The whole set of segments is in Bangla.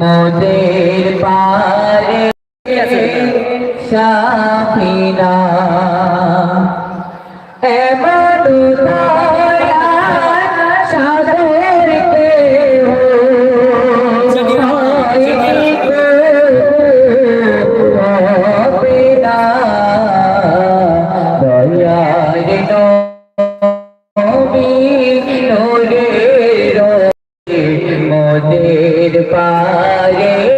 মোদের পারে সাফিনা এমন মোদের পারে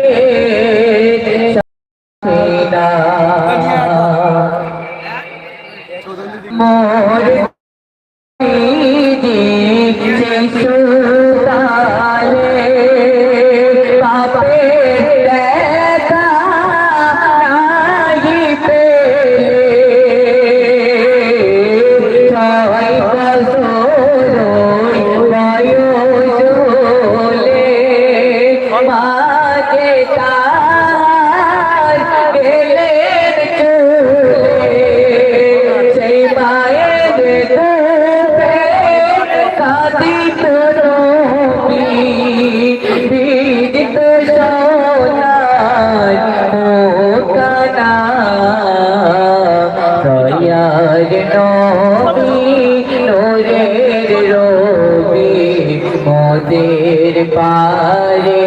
মোদের পারে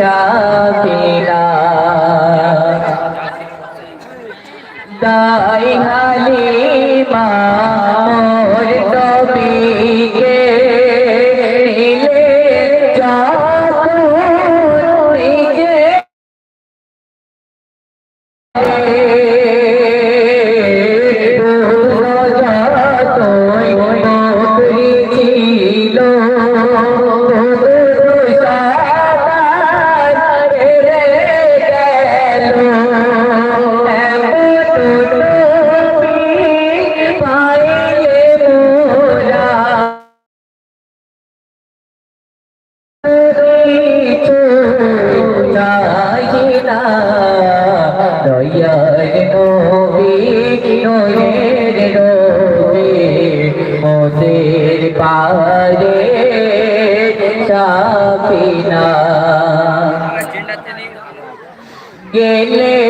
সাফিনা দাই দয়ার নবী নূরের নবী মোদের পারে সাফিনা গেলেন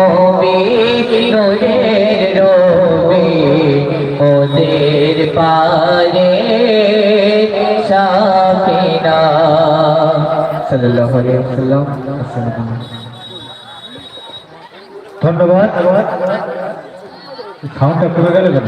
নবী নূরের নবী ওদের পারে সাফিনা। সাল্লাল্লাহু আলাইহি ওয়াসাল্লাম ধন্যবাদ। সাউন্ডটা কমে গেল কেন?